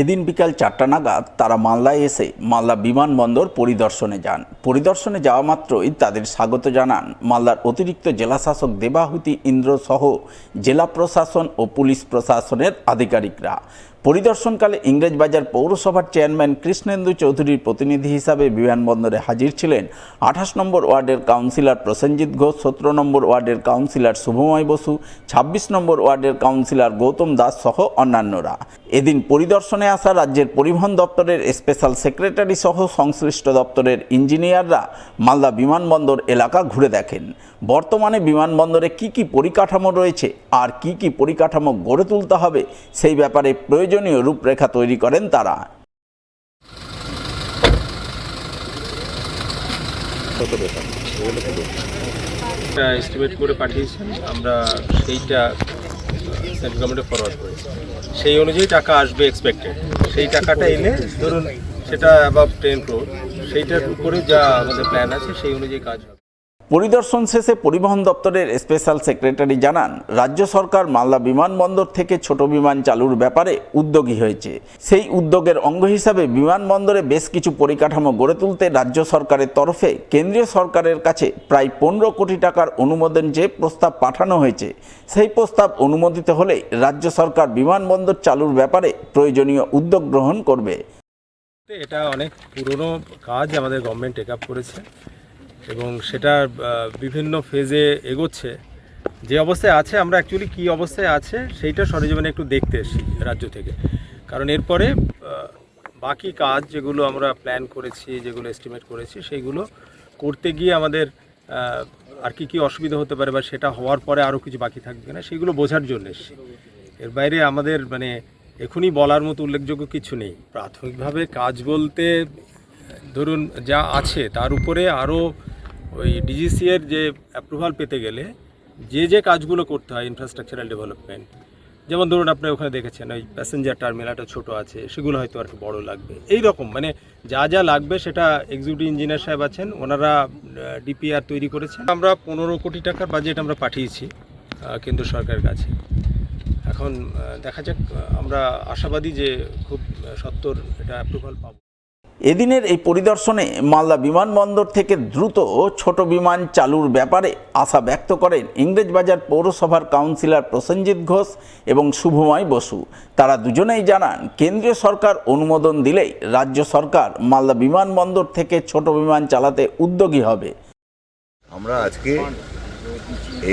এদিন বিকাল চারটা নাগাদ তারা মালদায় এসে মালদা বিমানবন্দর পরিদর্শনে যান। পরিদর্শনে যাওয়া মাত্রই তাদের স্বাগত জানান মালদার অতিরিক্ত জেলাশাসক দেবাহুতি ইন্দ্র সহ জেলা প্রশাসন ও পুলিশ প্রশাসনের আধিকারিকরা। পরিদর্শনকালে ইংরেজবাজার পৌরসভার চেয়ারম্যান কৃষ্ণেন্দু চৌধুরীর প্রতিনিধি হিসাবে বিমানবন্দরে হাজির ছিলেন। আঠাশ নম্বর ওয়ার্ডের কাউন্সিলর প্রসেনজিৎ ঘোষ, সতেরো নম্বর ওয়ার্ডের কাউন্সিলর শুভময় বসু, ছাব্বিশ নম্বর ওয়ার্ডের কাউন্সিলর গৌতম দাস সহ অন্যান্যরা। এদিন পরিদর্শনে আসা রাজ্যের পরিবহন দপ্তরের স্পেশাল সেক্রেটারি সহ সংশ্লিষ্ট দপ্তরের ইঞ্জিনিয়াররা মালদা বিমানবন্দর এলাকা ঘুরে দেখেন। বর্তমানে বিমানবন্দরে কি কি পরিকাঠামো রয়েছে আর কি কি পরিকাঠামো গড়ে তুলতে হবে সেই ব্যাপারে প্রয়োজনীয় রূপরেখা তৈরি করেন তারা। এস্টিমেট করে পাঠিয়েছেন, আমরা সেইটা সেন্ট্রাল গভর্নমেন্টে ফরওয়ার্ড করেছি সেই অনুযায়ী টাকা আসবে এক্সপেক্টেড সেই টাকাটা এলে ধরুন সেটা অ্যাবাভ টেন ক্রোর সেইটার উপরে যা আমাদের প্ল্যান আছে সেই অনুযায়ী কাজ হবে। পরিদর্শন শেষে পরিবহন দপ্তরের স্পেশাল সেক্রেটারি জানান, রাজ্য সরকার মালদা বিমানবন্দর থেকে ছোট বিমান চালুর ব্যাপারে উদ্যোগী হয়েছে। সেই উদ্যোগের অঙ্গ হিসাবে বিমানবন্দরে বেশ কিছু পরিকাঠামো গড়ে তুলতে রাজ্য সরকারের তরফে কেন্দ্রীয় সরকারের কাছে প্রায় পনেরো কোটি টাকার অনুমোদন যে প্রস্তাব পাঠানো হয়েছে, সেই প্রস্তাব অনুমোদিত হলে রাজ্য সরকার বিমানবন্দর চালুর ব্যাপারে প্রয়োজনীয় উদ্যোগ গ্রহণ করবে। এটা অনেক পুরনো কাজ আমাদের গভর্নমেন্ট টেক আপ করেছে। এবং সেটা বিভিন্ন ফেজে এগোচ্ছে। যে অবস্থায় আছে, আমরা অ্যাকচুয়ালি কী অবস্থায় আছে, সেইটা সরেজমিনে একটু দেখতে এসেছি রাজ্য থেকে। কারণ এরপরে বাকি কাজ যেগুলো আমরা প্ল্যান করেছি, যেগুলো এস্টিমেট করেছি, সেইগুলো করতে গিয়ে আমাদের আর কি কি অসুবিধা হতে পারে বা সেটা হওয়ার পরে আরও কিছু বাকি থাকবে না, সেগুলো বোঝার জন্য এসেছি। এর বাইরে আমাদের মানে এখনই বলার মতো উল্লেখযোগ্য কিছু নেই। প্রাথমিকভাবে কাজ বলতে, ধরুন, যা আছে, তার উপরে আরও ওই ডিজিসি এর যে অ্যাপ্রুভাল পেতে গেলে যে যে কাজগুলো করতে হয় ইনফ্রাস্ট্রাকচারাল ডেভেলপমেন্ট যেমন ধরুন আপনি ওখানে দেখেছেন ওই প্যাসেঞ্জার টার্মিনালটা ছোট আছে সেগুলো হয়তো আর কি বড়ো লাগবে। এই রকম মানে যা যা লাগবে সেটা এক্সিকিউটিভ ইঞ্জিনিয়ার সাহেব আছেন ওনারা ডিপিআর তৈরি করেছেন। আমরা পনেরো কোটি টাকার বাজেট আমরা পাঠিয়েছি কেন্দ্র সরকারের কাছে। এখন দেখা যাক আমরা আশাবাদী যে খুব আহ, সত্বর এটা অ্যাপ্রুভাল পাবো। এদিনের এই পরিদর্শনে মালদা বিমানবন্দর থেকে দ্রুত ছোট বিমান চালুর ব্যাপারে আশা ব্যক্ত করেন ইংরেজবাজার পৌরসভার কাউন্সিলর প্রসেনজিৎ ঘোষ এবং শুভময় বসু। তারা দুজনেই জানান, কেন্দ্রীয় সরকার অনুমোদন দিলেই রাজ্য সরকার মালদা বিমানবন্দর থেকে ছোট বিমান চালাতে উদ্যোগী হবে। আমরা আজকে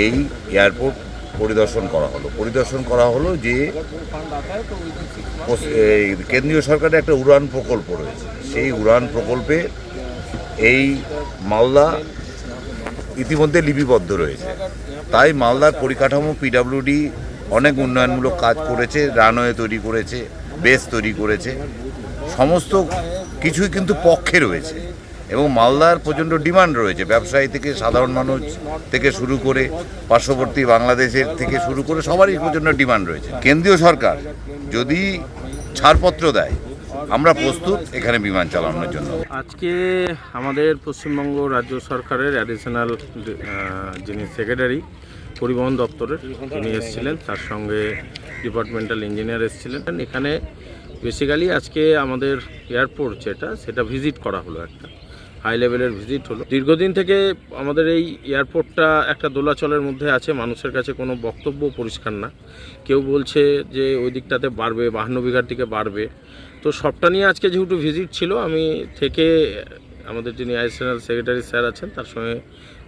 এই এয়ারপোর্ট পরিদর্শন করা হলো। পরিদর্শন করা হলো যে কেন্দ্রীয় সরকারের একটা উড়ান প্রকল্প রয়েছে। সেই উড়ান প্রকল্পে এই মালদা ইতিমধ্যে লিপিবদ্ধ রয়েছে। তাই মালদার পরিকাঠামো পিডাব্লিউডি অনেক উন্নয়নমূলক কাজ করেছে, রানওয়ে তৈরি করেছে, বেস তৈরি করেছে। সমস্ত কিছুই কিন্তু পক্ষে রয়েছে। এবং মালদার প্রচণ্ড ডিমান্ড রয়েছে। ব্যবসায়ী থেকে, সাধারণ মানুষ থেকে শুরু করে, পার্শ্ববর্তী বাংলাদেশের থেকে শুরু করে সবারই প্রচণ্ড ডিমান্ড রয়েছে। কেন্দ্রীয় সরকার যদি ছাড়পত্র দেয়, আমরা প্রস্তুত এখানে বিমান চালানোর জন্য। আজকে আমাদের পশ্চিমবঙ্গ রাজ্য সরকারের অ্যাডিশনাল যিনি সেক্রেটারি পরিবহন দপ্তরের, তিনি এসেছিলেন। তার সঙ্গে ডিপার্টমেন্টাল ইঞ্জিনিয়ার এসেছিলেন। এখানে বেসিক্যালি আজকে আমাদের এয়ারপোর্ট যেটা, সেটা ভিজিট করা হলো একটা। হাই লেভেলের ভিজিট হলো। দীর্ঘদিন থেকে আমাদের এই এয়ারপোর্টটা একটা দোলাচলের মধ্যে আছে, মানুষের কাছে কোনো বক্তব্য পরিষ্কার না। কেউ বলছে যে ওই দিকটাতে বাড়বে, বাহান্ন বিঘার দিকে বাড়বে। তো সবটা নিয়ে আজকে যেহেতু ভিজিট ছিল, আমি থেকে আমাদের যিনি অ্যাডিশনাল সেক্রেটারি স্যার আছেন, তার সঙ্গে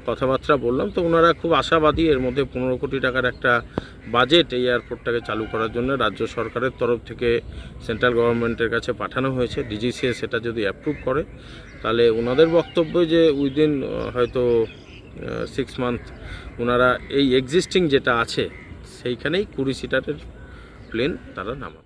কথাবার্তা বললাম। তো ওনারা খুব আশাবাদী এর মধ্যে পনেরো কোটি টাকার একটা বাজেট এই এয়ারপোর্টটাকে চালু করার জন্য রাজ্য সরকারের তরফ থেকে সেন্ট্রাল গভর্নমেন্টের কাছে পাঠানো হয়েছে। ডিজিসিএ সেটা যদি অ্যাপ্রুভ করে, তাহলে ওনাদের বক্তব্য যে উইদিন হয়তো সিক্স মান্থ ওনারা এই এক্সিস্টিং যেটা আছে, সেইখানেই কুড়ি সিটারের প্লেন তারা নামাবে।